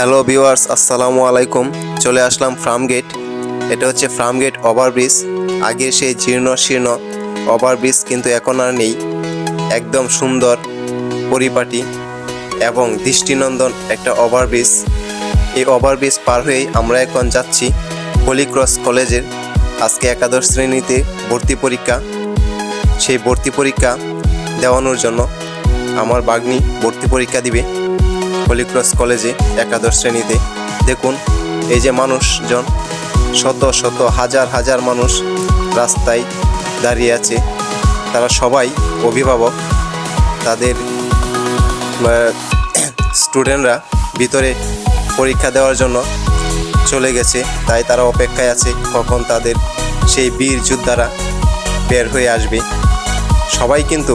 Hello viewers, আসসালামু আলাইকুম। চলে আসলাম ফার্ম গেট। এটা হচ্ছে ফার্ম গেট ওভারব্রিজ। আগে সেই জীর্ণ শীর্ণ ওভারব্রিজ কিন্তু এখন আর নেই। একদম সুন্দর পরিপাটি এবং দৃষ্টিনন্দন একটা ওভারব্রিজ। এই ওভারব্রিজ পার হয়েই আমরা এখন যাচ্ছি হলিক্রস কলেজের। আজকে একাদশ শ্রেণীতে ভর্তি পরীক্ষা। সেই ভর্তি পরীক্ষা দেওয়ানোর জন্য আমার বাগ্নি ভর্তি পরীক্ষা দিবে। হলিক্রস কলেজে একাদশ শ্রেণীতে। দেখুন, এই যে মানুষজন, শত শত হাজার হাজার মানুষ রাস্তায় দাঁড়িয়ে আছে। তারা সবাই অভিভাবক। তাদের স্টুডেন্টরা ভিতরে পরীক্ষা দেওয়ার জন্য চলে গেছে। তাই তারা অপেক্ষায় আছে কখন তাদের সেই বীর যোদ্ধারা বের হয়ে আসবে। সবাই কিন্তু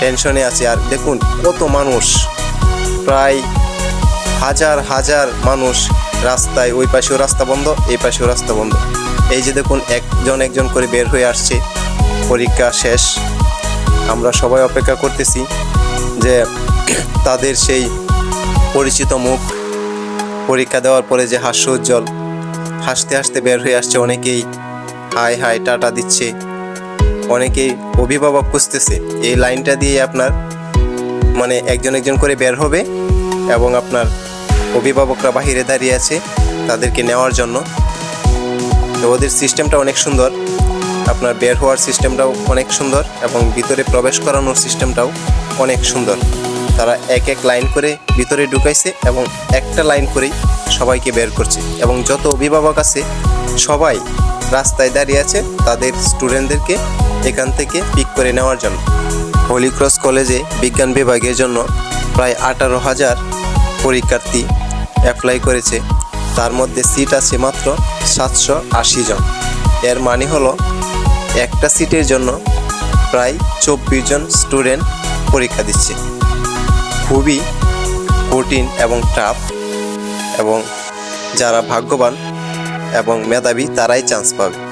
টেনশনে আছে। আর দেখুন, কত মানুষ প্রায় হাজার হাজার মানুষ রাস্তায়, ওই পাশেও রাস্তা বন্ধ, এই পাশেও রাস্তা বন্ধ। এই যে দেখুন, একজন একজন করে বের হয়ে আসছে। পরীক্ষা শেষ। আমরা সবাই অপেক্ষা করতেছি যে তাদের সেই পরিচিত মুখ পরীক্ষা দেওয়ার পরে যে হাস্য উজ্জ্বল। হাসতে হাসতে বের হয়ে আসছে অনেকেই। হাই হাই, টাটা দিচ্ছে। অনেকেই অভিভাবক খুঁজতেছে। এই লাইনটা দিয়ে আপনার মানে একজন একজন করে বের হবে এবং আপনার অভিভাবকরা বাহিরে দাঁড়িয়ে আছে তাদেরকে নেওয়ার জন্য। তো ওদের সিস্টেমটা অনেক সুন্দর। আপনার বের হওয়ার সিস্টেমটাও অনেক সুন্দর এবং ভিতরে প্রবেশ করানোর সিস্টেমটাও অনেক সুন্দর। তারা এক এক লাইন করে ভিতরে ঢুকাইছে এবং একটা লাইন করেই সবাইকে বের করছে এবং যত অভিভাবক আছে, সবাই রাস্তায় দাঁড়িয়ে আছে তাদের স্টুডেন্টদেরকে এখান থেকে পিক করে নেওয়ার জন্য। হলিক্রস কলেজে বিজ্ঞান বিভাগের জন্য প্রায় আঠারো হাজার পরীক্ষার্থী অ্যাপ্লাই করেছে। তার মধ্যে সিট আছে মাত্র সাতশো আশি জন। এর মানে হলো একটা সিটের জন্য প্রায় চব্বিশ জন স্টুডেন্ট পরীক্ষা দিচ্ছে। খুবই কঠিন এবং টাফ এবং যারা ভাগ্যবান এবং মেধাবী তারাই চান্স পাবে।